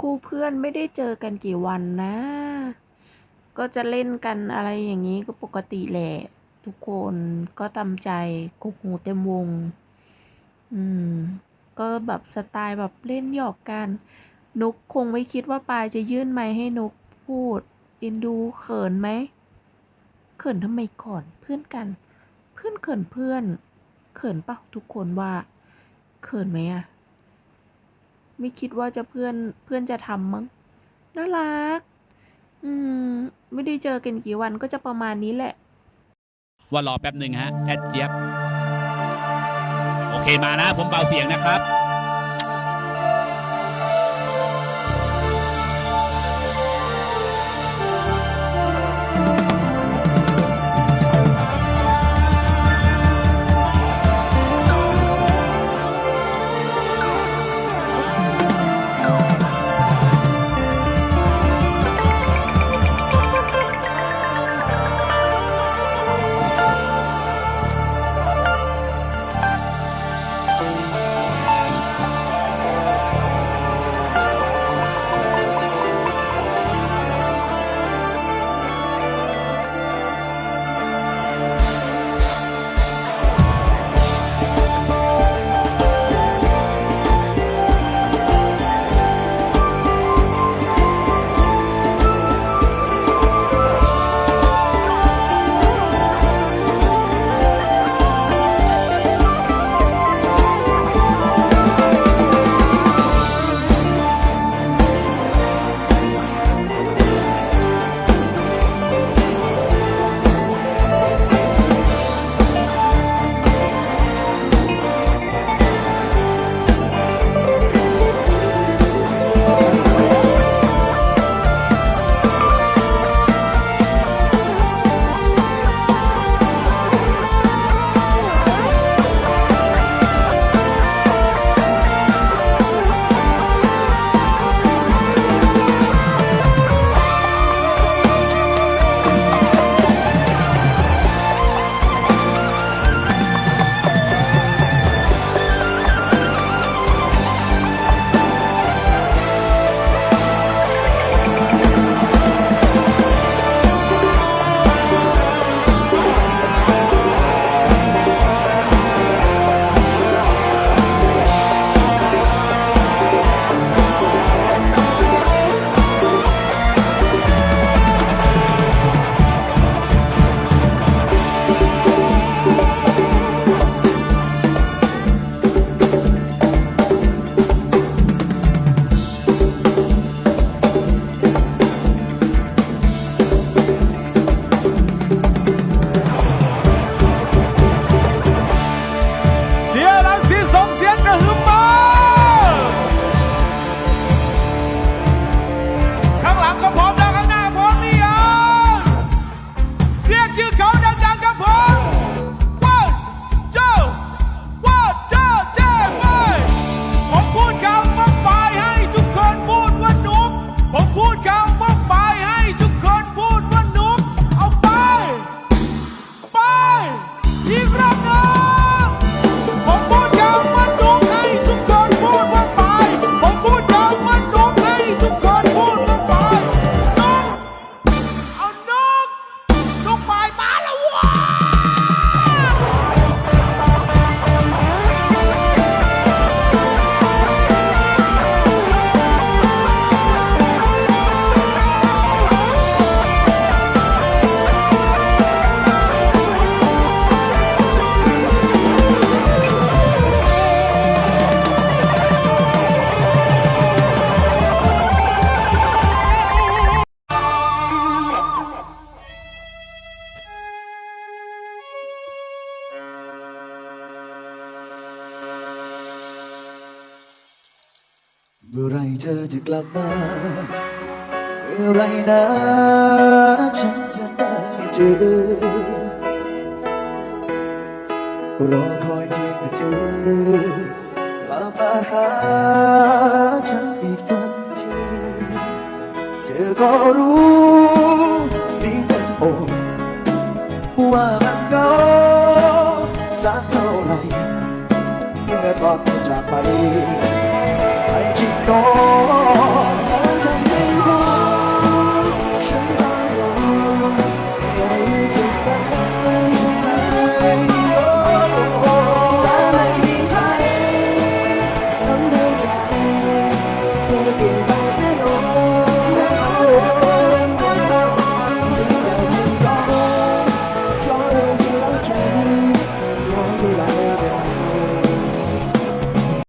ครูเพื่อนไม่ได้เจอกันกี่วันนะ ก็จะเล่นกันอะไรอย่างนี้ก็ปกติแหละ ทุกคนก็ตามใจกบหูเต็มวง อืม ก็แบบสไตล์แบบเล่นหยอกกัน นุกคงไม่คิดว่าปายจะยื่นไมค์ให้นุกพูดเอ็นดูเขินไหม เขินทำไมก่อนเพื่อนกัน เพื่อนเขินเพื่อน เขินเปล่าทุกคนว่า เขินไหมอะ ไม่คิดว่าจะเพื่อนเพื่อนจะทำมั้งน่ารัก อืม ไม่ได้เจอกันกี่วันก็จะประมาณนี้แหละ ว่ารอแป๊บหนึ่งฮะ แอดเจี๊ยบ โอเคมานะ ผมเบาเสียงนะครับ เมื่อไรเธอจะกลับมาเมื่อไรนะฉันจะได้เจอรอคอยเพียงแต่เธอกลับมาหาฉันอีกสักทีเธอก็รู้ดีเต็มอกว่ามันก็สักเท่าไหร่เมื่อตอนเธอจากไป Oh.